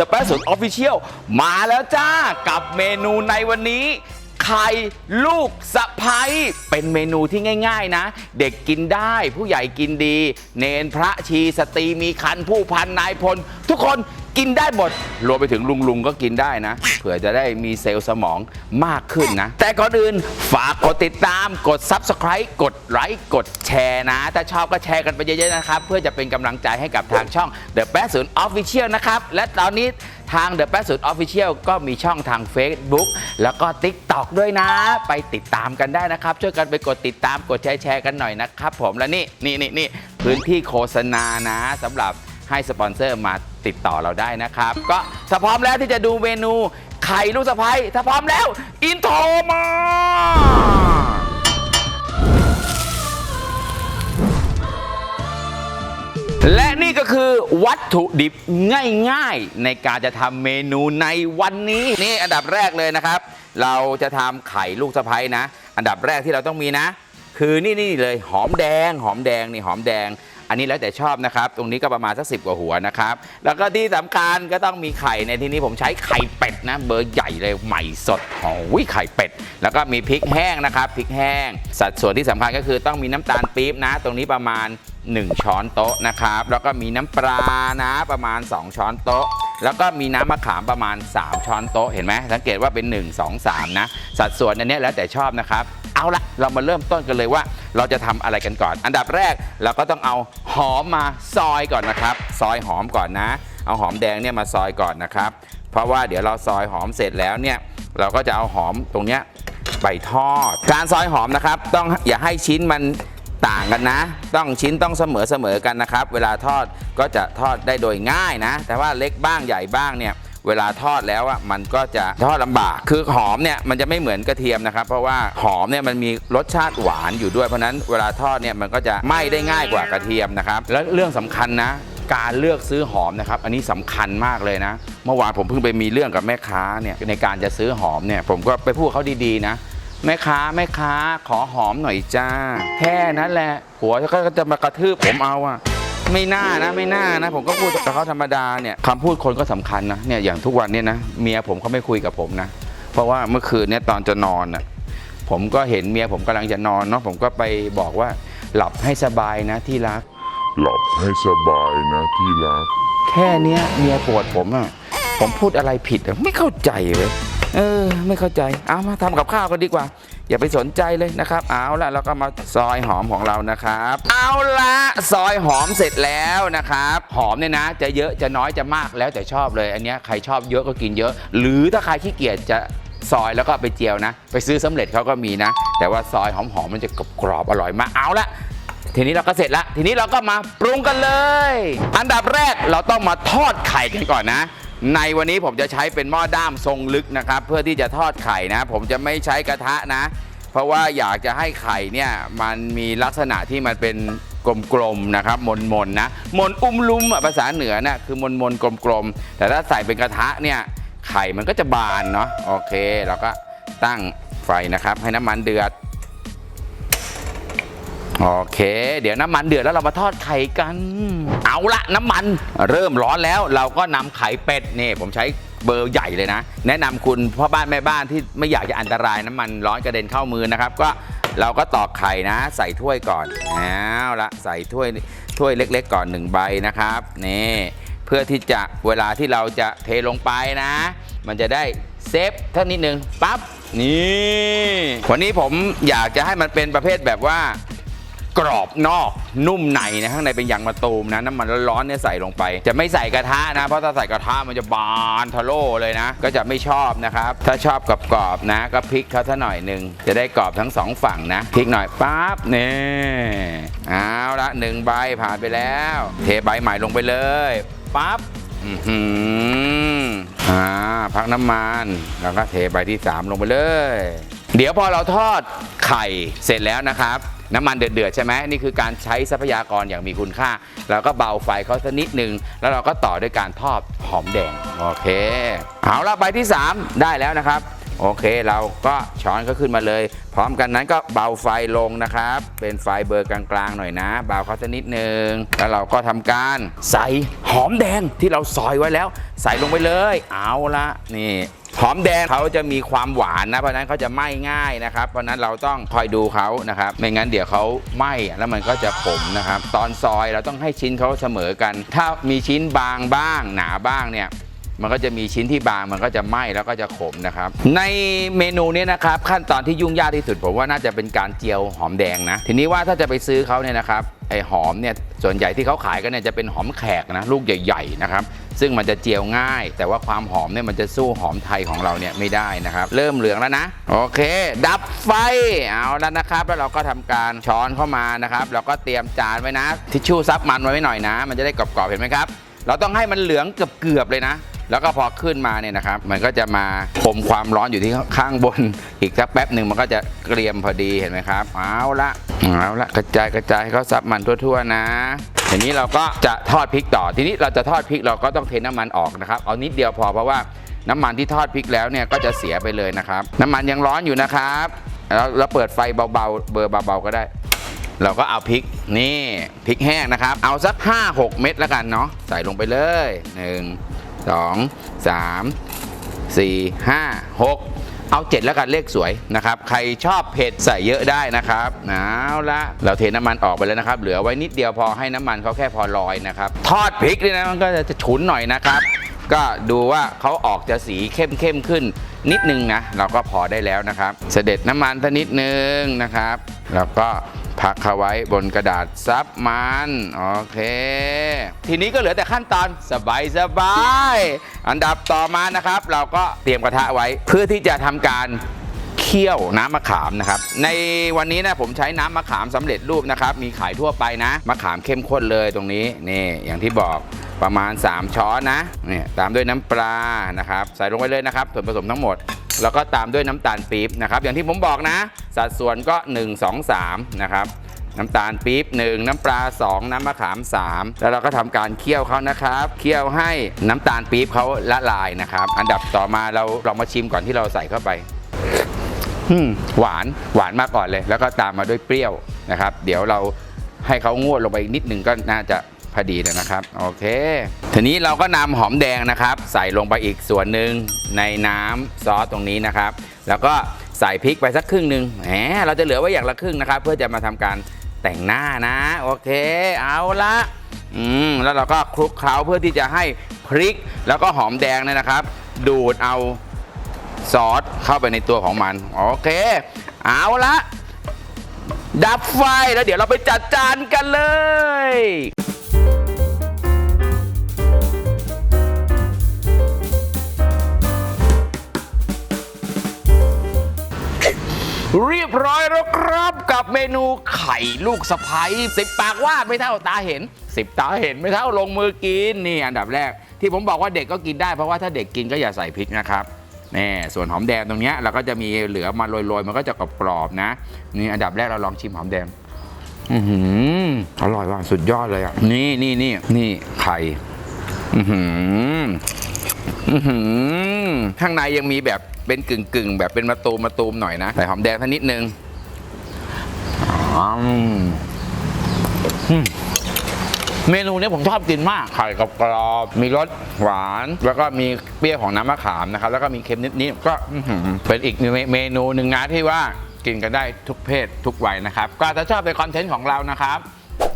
The b e s t Official มาแล้วจ้ากับเมนูในวันนี้ ไข่ลูกสะพ้ยเป็นเมนูที่ง่าย ๆนะ เด็กกินได้ผู้ใหญ่กินดี เนนพระชีสตรีมีคันผู้พันนายพล ทุกคน กินได้หมด รวมไปถึงลุงลุงๆก็กินได้นะ เผื่อจะได้มีเซลล์สมองมากขึ้นนะ แต่ก่อนอื่นฝากกดติดตามกด Subscribe กดไลค์กดแชร์นะ ถ้าชอบก็แชร์กันไปเยอะๆนะครับ เพื่อจะเป็นกำลังใจให้กับทางช่อง The Best 0 Official นะครับ และตอนนี้ทาง The Best 0 Official ก็มีช่องทาง Facebook แล้วก็ TikTok ด้วยนะ ไปติดตามกันได้นะครับ ช่วยกันไปกดติดตามกดแชร์แชร์กันหน่อยนะครับผมและนี่นี่นี่นี่พื้นที่โฆษณานะสำหรับให้สปอนเซอร์มา ติดต่อเราได้นะครับ ก็ถ้าพร้อมแล้วที่จะดูเมนูไข่ลูกสะพ้ยถ้าพร้อมแล้ว อินโทรมา และนี่ก็คือวัตถุดิบง่ายๆ ในการจะทำเมนูในวันนี้ นี่อันดับแรกเลยนะครับ เราจะทำไข่ลูกสะพ้ยนะ อันดับแรกที่เราต้องมีนะ คือนี่นี่เลยหอมแดงหอมแดงนี่หอมแดง อันนี้แล้วแต่ชอบนะครับ ตรงนี้ก็ประมาณสักสิบกว่าหัวนะครับ แล้วก็ที่สำคัญก็ต้องมีไข่ในที่นี้ผมใช้ไข่เป็ดนะ เบอร์ใหญ่เลยใหม่สดโอ้ยไข่เป็ด แล้วก็มีพริกแห้งนะครับพริกแห้ง สัดส่วนที่สำคัญก็คือต้องมีน้ำตาลปี๊บนะ ตรงนี้ประมาณ 1 ช้อนโต๊ะนะครับ แล้วก็มีน้ำปลานะประมาณ 2 ช้อนโต๊ะแล้วก็มีน้ำมะขามประมาณ 3 ช้อนโต๊ะเห็นไหมสังเกตว่าเป็น 1 2 3 นะ สัดส่วนอันนี้แล้วแต่ชอบนะครับ เอาละเรามาเริ่มต้นกันเลยว่า เราจะทำอะไรกันก่อน อันดับแรกเราก็ต้องเอาหอมมาซอยก่อนนะครับ ซอยหอมก่อนนะ เอาหอมแดงเนี่ยมาซอยก่อนนะครับ เพราะว่าเดี๋ยวเราซอยหอมเสร็จแล้วเนี่ยเราก็จะเอาหอมตรงเนี้ยไปทอด การซอยหอมนะครับ ต้องอย่าให้ชิ้นมันต่างกันนะ ต้องชิ้นต้องเสมอเสมอกันนะครับ เวลาทอดก็จะทอดได้โดยง่ายนะ แต่ว่าเล็กบ้างใหญ่บ้างเนี่ย เวลาทอดแล้วอะมันก็จะทอดลำบาก คือหอมเนี่ยมันจะไม่เหมือนกระเทียมนะครับ เพราะว่าหอมเนี่ยมันมีรสชาติหวานอยู่ด้วยเพราะฉะนั้นเวลาทอดเนี่ยมันก็จะไหม้ได้ง่ายกว่ากระเทียมนะครับแล้วเรื่องสำคัญนะการเลือกซื้อหอมนะครับ อันนี้สำคัญมากเลยนะ เมื่อวานผมเพิ่งไปมีเรื่องกับแม่ค้าเนี่ยในการจะซื้อหอมเนี่ยผมก็ไปพูดเขาดีๆนะแม่ค้าแม่ค้าขอหอมหน่อยจ้า แค่นั้นแหละ หัวก็จะมากระทืบผมเอาอะ ไม่น่านะไม่น่านะ ผมก็พูดกับเขาธรรมดาเนี่ยคำพูดคนก็สำคัญนะเนี่ยอย่างทุกวันเนี่ยนะเมียผมเขาไม่คุยกับผมนะ เพราะว่าเมื่อคืนเนี่ยตอนจะนอนอะผมก็เห็นเมียผมกำลังจะนอนเนาะผมก็ไปบอกว่าหลับให้สบายนะที่รัก หลับให้สบายนะที่รัก แค่เนี้ยเมียโกรธผมอะผมพูดอะไรผิดอะไม่เข้าใจเลยเออ ไม่เข้าใจเอามาทำกับข้าวกันดีกว่า อย่าไปสนใจเลยนะครับ เอาละเราก็มาซอยหอมของเรานะครับ เอาละซอยหอมเสร็จแล้วนะครับ หอมเนี่ยนะ จะเยอะจะน้อยจะมากแล้วแต่ชอบเลย อันนี้ใครชอบเยอะก็กินเยอะ หรือถ้าใครขี้เกียจจะซอยแล้วก็ไปเจียวนะ ไปซื้อสำเร็จเขาก็มีนะ แต่ว่าซอยหอมๆมมันจะกรอบอร่อยมากเอาละทีนี้เราก็เสร็จล้วทีนี้เราก็มาปรุงกันเลย อันดับแรกเราต้องมาทอดไข่กันก่อนนะ ในวันนี้ผมจะใช้เป็นหม้อด้ามทรงลึกนะครับ เพื่อที่จะทอดไข่นะ ผมจะไม่ใช้กระทะนะ เพราะว่าอยากจะให้ไข่เนี่ยมันมีลักษณะที่มันเป็นกลมๆนะครับมนๆนะมนอุ้มลุมอะภาษาเหนือน่ะคือมนๆกลมๆ แต่ถ้าใส่เป็นกระทะเนี่ยไข่มันก็จะบานเนาะโอเคเราก็ตั้งไฟนะครับ ให้น้ำมันเดือด โอเค เดี๋ยวน้ำมันเดือดแล้วเรามาทอดไข่กัน เอาละน้ำมันเริ่มร้อนแล้วเราก็นำไข่เป็ดนี่ผมใช้เบอร์ใหญ่เลยนะ แนะนำคุณพ่อบ้านแม่บ้านที่ไม่อยากจะอันตรายน้ำมันร้อนกระเด็นเข้ามือนะครับ ก็เราก็ตอกไข่นะ ใส่ถ้วยก่อนเอาละใส่ถ้วยถ้วยเล็ก ๆ ก่อนหนึ่งใบนะครับนี่เพื่อที่จะเวลาที่เราจะเทลงไปนะ มันจะได้เซฟเท่านิดนึงปั๊บนี่วันนี้ผมอยากจะให้มันเป็นประเภทแบบว่า กรอบนอกนุ่มในนะข้างในเป็นยางมะตูมนะน้ำมันร้อนๆเนี่ยใส่ลงไป จะไม่ใส่กระทะนะ เพราะถ้าใส่กระทะมันจะบานทะโล่เลยนะ ก็จะไม่ชอบนะครับ ถ้าชอบกรอบๆนะ ก็พลิกเขาซะหน่อยหนึ่งจะได้กรอบทั้งสองฝั่งนะพลิกหน่อยปั๊บนี่เอาละหนึ่งใบผ่านไปแล้ว เทใบใหม่ลงไปเลยปั๊บอือออ่าพักน้ำมันแล้วก็เทใบที่สามลงไปเลย เดี๋ยวพอเราทอดไข่เสร็จแล้วนะครับ น้ำมันเดือดๆใช่ไหมนี่คือการใช้ทรัพยากรอย่างมีคุณค่า แล้วก็เบาไฟเขาสักนิดหนึ่งแล้วเราก็ต่อด้วยการทอดหอมแดงโอเคเอาละใบที่ 3 ได้แล้วนะครับ โอเคเราก็ช้อนก็ขึ้นมาเลย พร้อมกันนั้นก็เบาไฟลงนะครับ เป็นไฟเบอร์กลางๆหน่อยนะ เบาเขาสักนิดหนึ่งแล้วเราก็ทำการใส่หอมแดงที่เราซอยไว้แล้ว ใส่ลงไปเลย เอาละนี่ หอมแดงเขาจะมีความหวานนะเพราะนั้นเขาจะไหม้ง่ายนะครับ เพราะนั้นเราต้องคอยดูเขานะครับไม่งั้นเดี๋ยวเขาไหม้แล้วมันก็จะขมนะครับ ตอนซอยเราต้องให้ชิ้นเขาเสมอกัน ถ้ามีชิ้นบางบ้าง หนาบ้างเนี่ยมันก็จะมีชิ้นที่บางมันก็จะไหม้แล้วก็จะขมนะครับ ในเมนูนี้นะครับขั้นตอนที่ยุ่งยากที่สุดผมว่าน่าจะเป็นการเจียวหอมแดงนะ ทีนี้ว่าถ้าจะไปซื้อเขาเนี่ยนะครับ ไอ้หอมเนี่ยส่วนใหญ่ที่เขาขายกันเนี่ยจะเป็นหอมแขกนะลูกใหญ่ๆนะครับซึ่งมันจะเจียวง่าย แต่ว่าความหอมเนี่ยมันจะสู้หอมไทยของเราเนี่ยไม่ได้นะครับ เริ่มเหลืองแล้วนะ โอเค ดับไฟเอาแล้วนะครับ แล้วเราก็ทำการช้อนเข้ามานะครับเราก็เตรียมจานไว้นะ ทิชชู่ซับมันไว้หน่อยนะ มันจะได้กรอบๆเห็นไหมครับ เราต้องให้มันเหลืองเกือบๆเลยนะแล้วก็พอขึ้นมาเนี่ยนะครับ มันก็จะมาข่มความร้อนอยู่ที่ข้างบน อีกสักแป๊บหนึ่งมันก็จะเกรียมพอดีเห็นไหมครับ เอาละ เอาละกระจายกระจายให้เขาซับมันทั่วๆนะทีนี้เราก็จะทอดพริกต่อ ทีนี้เราจะทอดพริกเราก็ต้องเทน้ำมันออกนะครับ เอานิดเดียวพอเพราะว่าน้ำมันที่ทอดพริกแล้วเนี่ยก็จะเสียไปเลยนะครับ น้ำมันยังร้อนอยู่นะครับเราเราเปิดไฟเบาๆเบอร์เบาๆก็ได้ เราก็เอาพริกนี่พริกแห้งนะครับ เอาสัก 5-6 เม็ดแล้วกันเนาะใส่ลงไปเลย 1 2 3 4 5 6 เอา 7 แล้วกันเลขสวยนะครับ ใครชอบเผ็ดใส่เยอะได้นะครับเอาละเราเทน้ำมันออกไปแล้วนะครับ เหลือไว้นิดเดียวพอให้น้ำมันเขาแค่พอลอยนะครับ ทอดพริกนี่นะมันก็จะฉุนหน่อยนะครับ ก็ดูว่าเขาออกจะสีเข้มเข้มขึ้นนิดนึงนะเราก็พอได้แล้วนะครับ เสด็จน้ำมันสักนิดนึงนะครับ แล้วก็ พักเขาไว้บนกระดาษซับมันโอเค ทีนี้ก็เหลือแต่ขั้นตอนสบายสบายๆอันดับต่อมานะครับ เราก็เตรียมกระทะไว้เพื่อที่จะทำการเคี่ยวน้ำมะขามนะครับ ในวันนี้นะผมใช้น้ำมะขามสำเร็จรูปนะครับ มีขายทั่วไปนะมะขามเข้มข้นเลยตรงนี้นี่อย่างที่บอกประมาณ 3 ช้อนนะนี่ตามด้วยน้ำปลานะครับ ใส่ลงไปเลยนะครับส่วนผสมทั้งหมด แล้วก็ตามด้วยน้ำตาลปี๊บนะครับ อย่างที่ผมบอกนะ สัดส่วนก็ 1 2 3 นะครับ น้ำตาลปี๊บ1 น้ำปลา 2 น้ำมะขาม 3 แล้วเราก็ทำการเคี่ยวเขานะครับ เคี่ยวให้น้ำตาลปี๊บเขาละลายนะครับ อันดับต่อมาเราลองมาชิมก่อนที่เราใส่เข้าไปอืมหวานหวานมาก่อนเลย แล้วก็ตามมาด้วยเปรี้ยวนะครับ เดี๋ยวเราให้เขางวดลงไปอีกนิดหนึ่งก็น่าจะ พอดีแล้วนะครับโอเค ทีนี้เราก็นำหอมแดงนะครับ ใส่ลงไปอีกส่วนหนึ่งในน้ำซอสตรงนี้นะครับ แล้วก็ใส่พริกไปสักครึ่งหนึ่งแหมเราจะเหลือไว้อย่างละครึ่งนะครับ เพื่อจะมาทำการแต่งหน้านะ โอเค เอาละอืมแล้วเราก็คลุกเคล้าเพื่อที่จะให้พริก แล้วก็หอมแดงเนี่ยนะครับ ดูดเอาซอสเข้าไปในตัวของมัน โอเค เอาละดับไฟแล้วเดี๋ยวเราไปจัดจานกันเลย เรียบร้อยแล้วครับกับเมนูไข่ลูกสะพ้ยสิบปากว่าดไม่เท่าตาเห็นสิบตาเห็นไม่เท่าลงมือกินนี่อันดับแรก ที่ผมบอกว่าเด็กก็กินได้เพราะว่าถ้าเด็กกินก็อย่าใส่พริกนะครับนี่ส่วนหอมแดงตรงเนี้ยเราก็จะมีเหลือมาโรยๆ มันก็จะกรอบๆนะ นี่อันดับแรกเราลองชิมหอมแดงอือหืออร่อยว่ะสุดยอดเลยอะนี่นี่นี่นี่ไข่อือหืออื้อหือ ข้างในยังมีแบบเป็นกึ่งกึ่งๆแบบเป็นมะตูมมะตูมหน่อยนะ ใส่หอมแดงท่านิดนึงอืมอืมเมนูนี้ผมชอบกินมาก ไข่กับกรอบๆมีรสหวาน แล้วก็มีเปรี้ยวของน้ำมะขามนะครับ แล้วก็มีเค็มนิดๆ ก็อื้อหือเป็นอีกเมนูหนึ่งนะที่ว่ากินกันได้ทุกเพศทุกวัยนะครับ ก็ถ้าชอบในคอนเทนต์ของเรานะครับ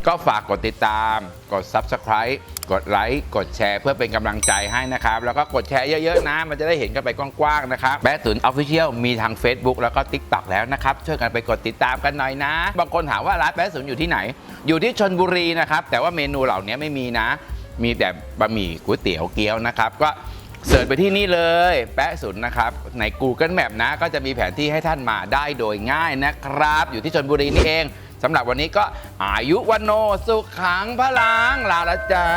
ก็ฝากกดติดตาม กด Subscribe กดไลค์กดแชร์เพื่อเป็นกำลังใจให้นะครับ แล้วก็กดแชร์เยอะๆนะ มันจะได้เห็นกันไปกว้างๆนะครับแบตุนออฟฟิเชียลมีทาง Facebook แล้วก็ TikTok แล้วนะครับ ช่วยกันไปกดติดตามกันหน่อยนะ บางคนถามว่าร้านแบตุนอยู่ที่ไหน อยู่ที่ชนบุรีนะครับ แต่ว่าเมนูเหล่านี้ไม่มีนะ มีแต่บะหมี่ก๋วยเตี๋ยวเกี๊ยวนะครับก็เสิร์ชไปที่นี่เลย แปะศูนย์นะครับ ใน Google Map นะ ก็จะมีแผนที่ให้ท่านมาได้โดยง่ายนะครับ อยู่ที่ชนบุรีนี่เอง สำหรับวันนี้ก็อายุวันโนสุขขังพลังลาละจ้า